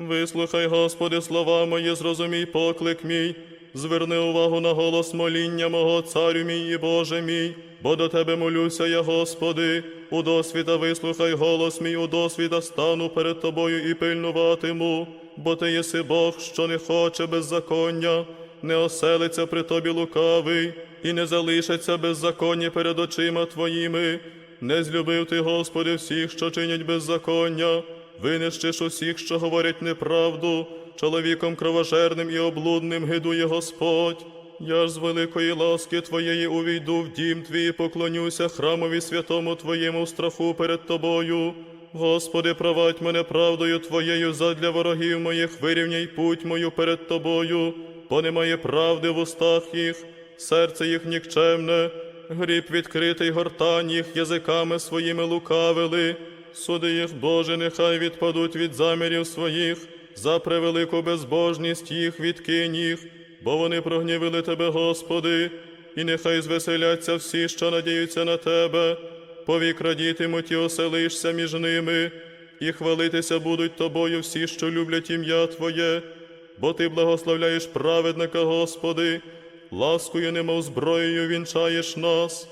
Вислухай, Господи, слова мої, зрозумій поклик мій, зверни увагу на голос моління мого, царю мій і Боже мій, бо до Тебе молюся я, Господи, у досвіта вислухай голос мій, у досвіта стану перед Тобою і пильнуватиму, бо Ти єси Бог, що не хоче беззаконня, не оселиться при Тобі лукавий, і не залишиться беззаконня перед очима Твоїми. Не злюбив ти, Господи, всіх, що чинять беззаконня, винищиш усіх, що говорять неправду, чоловіком кровожерним і облудним гидує Господь. Я ж з великої ласки Твоєї увійду в дім Твій, поклонюся храмові святому Твоєму в страху перед Тобою. Господи, провадь мене правдою Твоєю задля ворогів моїх, вирівняй путь мою перед Тобою, бо немає правди в устах їх, серце їх нікчемне, гріб відкритий гортань їх язиками своїми лукавили. Суди їх, Боже, нехай відпадуть від замірів своїх, за превелику безбожність їх відкинь їх, бо вони прогнівили Тебе, Господи, і нехай звеселяться всі, що надіються на Тебе, повік радітимуть і оселишся між ними, і хвалитися будуть Тобою всі, що люблять ім'я Твоє, бо Ти благословляєш праведника, Господи, ласкою немов зброєю вінчаєш нас.